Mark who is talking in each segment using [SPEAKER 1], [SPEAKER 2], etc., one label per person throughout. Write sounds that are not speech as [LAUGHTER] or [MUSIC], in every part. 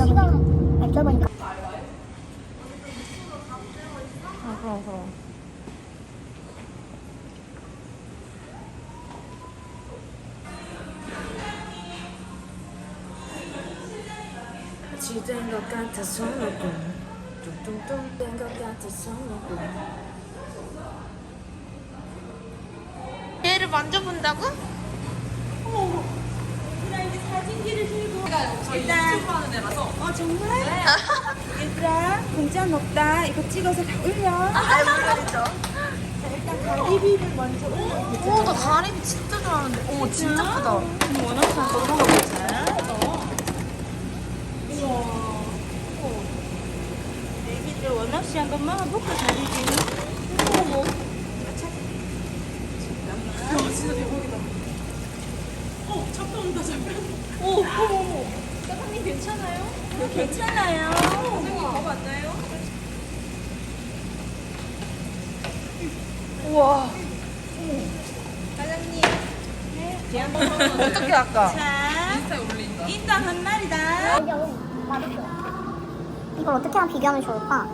[SPEAKER 1] 앉아보니까 아, 그럼 그럼
[SPEAKER 2] 얘를 만져본다고?
[SPEAKER 3] 어머 일단 어 정말? [LAUGHS] 얘들아 공짜 먹다. 이거 찍어서 다 올려.
[SPEAKER 2] 아 물론이죠?
[SPEAKER 3] 자, 일단 가리비를 먼저 올려보자.
[SPEAKER 2] 오나 가리비 진짜 좋아하는데. 어머 진짜 크다.
[SPEAKER 3] 원어선 더 먹어보자. 애기들 원없이 한번 먹어볼 까 가리비 어머 오, 어머, 사장님 괜찮아요? 괜찮아요. 사장님 더 맞나요?
[SPEAKER 2] 우와
[SPEAKER 3] 사장님.
[SPEAKER 2] 어떻게 할까?
[SPEAKER 3] 자, 인당 한 마리다.
[SPEAKER 4] 이걸 어떻게 하면 비교하면 좋을까?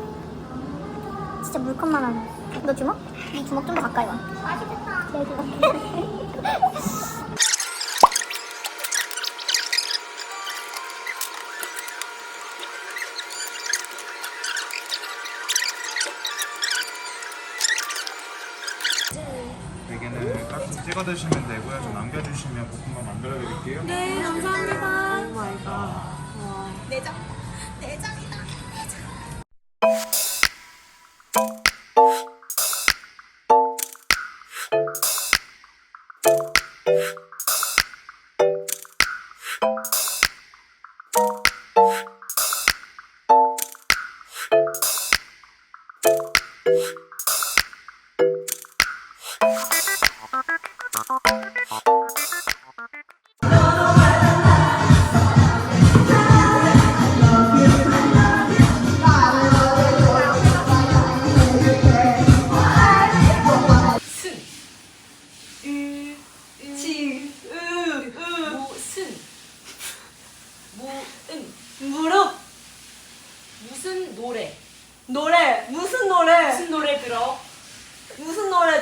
[SPEAKER 4] 진짜 물컵만 하네. 너 주먹? 네 주먹 좀 더 가까이 와. 맛있겠다. 내 주먹.
[SPEAKER 5] 대게는 깍좀 찍어 드시면 되고요. 좀 남겨주시면 볶음밥 만들어 드릴게요.
[SPEAKER 3] 네, 감사합니다.
[SPEAKER 1] 오 마이 갓
[SPEAKER 3] 내장. 내장이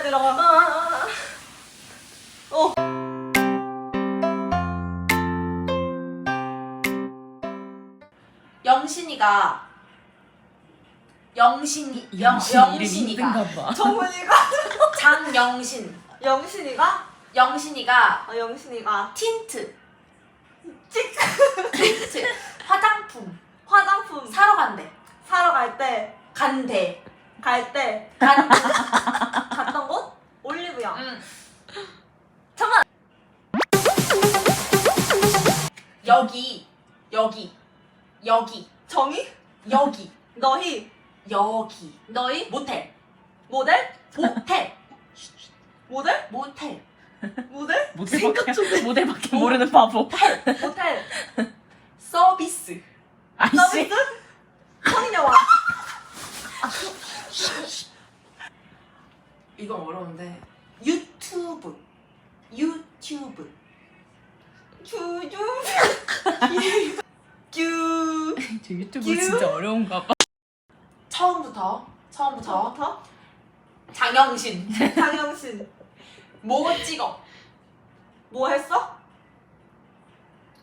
[SPEAKER 3] 들어가? 어.
[SPEAKER 1] 영신이가 영신이 영 영신이가
[SPEAKER 3] 정훈이가? [LAUGHS]
[SPEAKER 1] 장영신
[SPEAKER 3] 영신이가?
[SPEAKER 1] 영신이가
[SPEAKER 3] 아, 영신이가.
[SPEAKER 1] 틴트
[SPEAKER 3] 찍.
[SPEAKER 1] 틴트 화장품
[SPEAKER 3] 화장품
[SPEAKER 1] 사러 간대
[SPEAKER 3] 사러 갈 때,
[SPEAKER 1] 간대
[SPEAKER 3] 갈 때,
[SPEAKER 1] 간? [LAUGHS]
[SPEAKER 3] 올리브영.
[SPEAKER 1] 응.
[SPEAKER 3] 잠깐!
[SPEAKER 1] 여기 여기 여기
[SPEAKER 3] 정희?
[SPEAKER 1] 여기
[SPEAKER 3] 너희?
[SPEAKER 1] 여기
[SPEAKER 3] 너희?
[SPEAKER 1] 모텔
[SPEAKER 3] 모델?
[SPEAKER 1] 모텔
[SPEAKER 3] 모델?
[SPEAKER 1] 모텔
[SPEAKER 3] 모델?
[SPEAKER 6] 모델밖에, 모델밖에 모르는 바보.
[SPEAKER 3] 모텔.
[SPEAKER 1] 서비스
[SPEAKER 6] 아이씨.
[SPEAKER 3] 서비스? 성인여왕.
[SPEAKER 1] 이건 어려운데 유튜브 유튜브
[SPEAKER 3] 주주. 규. [LAUGHS]
[SPEAKER 6] 저 유튜브
[SPEAKER 3] 규?
[SPEAKER 6] 진짜 어려운가 봐.
[SPEAKER 1] 처음부터 처음부터
[SPEAKER 3] 저부터?
[SPEAKER 1] 장영신 [LAUGHS]
[SPEAKER 3] 장영신.
[SPEAKER 1] 뭐 찍어
[SPEAKER 3] 뭐 했어?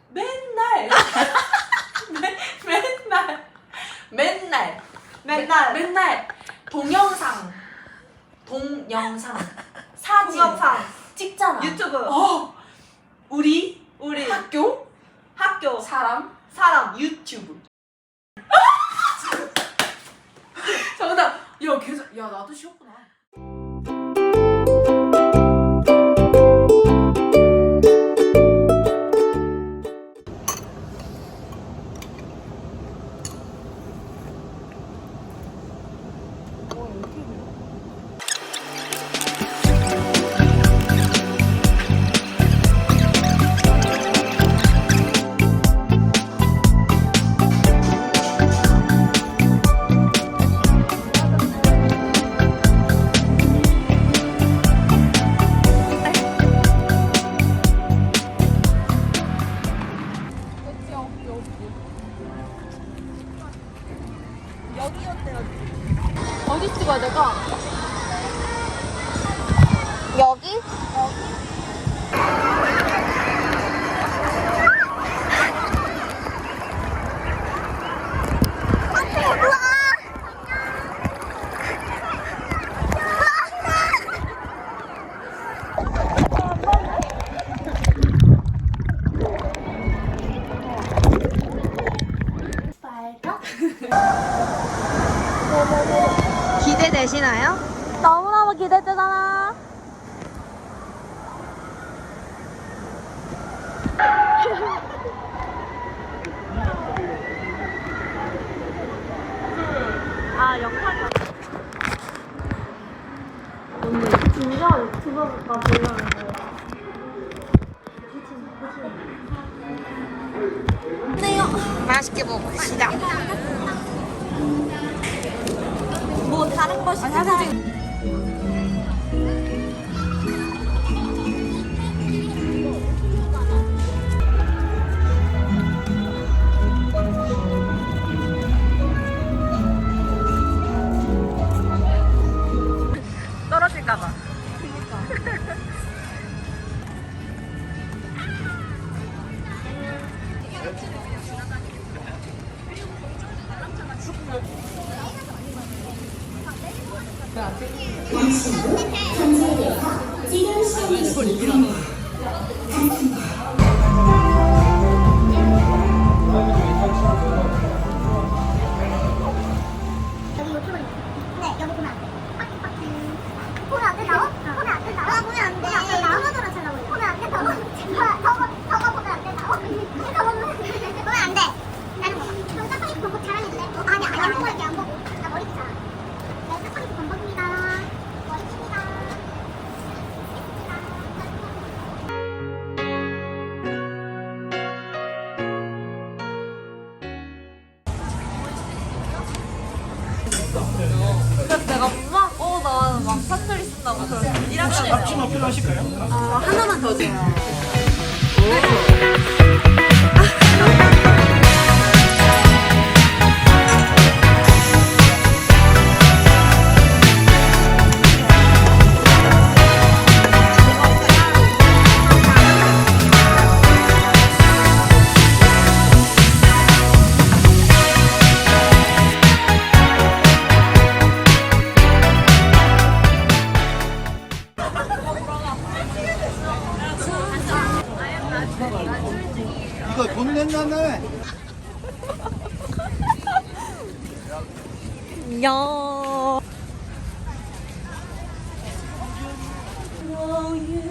[SPEAKER 1] 맨날 [LAUGHS] 맨- 맨날 맨날
[SPEAKER 3] 맨날.
[SPEAKER 1] 맨날 동영상 동영상 사진.
[SPEAKER 3] 동영상.
[SPEAKER 1] 찍잖아.
[SPEAKER 3] 유튜브.
[SPEAKER 1] 어. 우리?
[SPEAKER 3] 우리.
[SPEAKER 1] 학교?
[SPEAKER 3] 학교.
[SPEAKER 1] 사람?
[SPEAKER 3] 사람.
[SPEAKER 1] 유튜브. [LAUGHS] 정답 야 계속 야 나도 쉬웠구나
[SPEAKER 2] 기대되시나요?
[SPEAKER 4] 너무너무 기대되잖아. [LAUGHS] 아, 영상이 오늘 진짜 유튜버가 보려는데.
[SPEAKER 2] 맛있게 먹읍시다.
[SPEAKER 4] 뭐 다른 거 시켜.
[SPEAKER 2] 떨어질까봐.
[SPEAKER 4] 여기
[SPEAKER 3] 앞치마 필요하실까요?
[SPEAKER 6] 어, 하나만 더 줘요. 아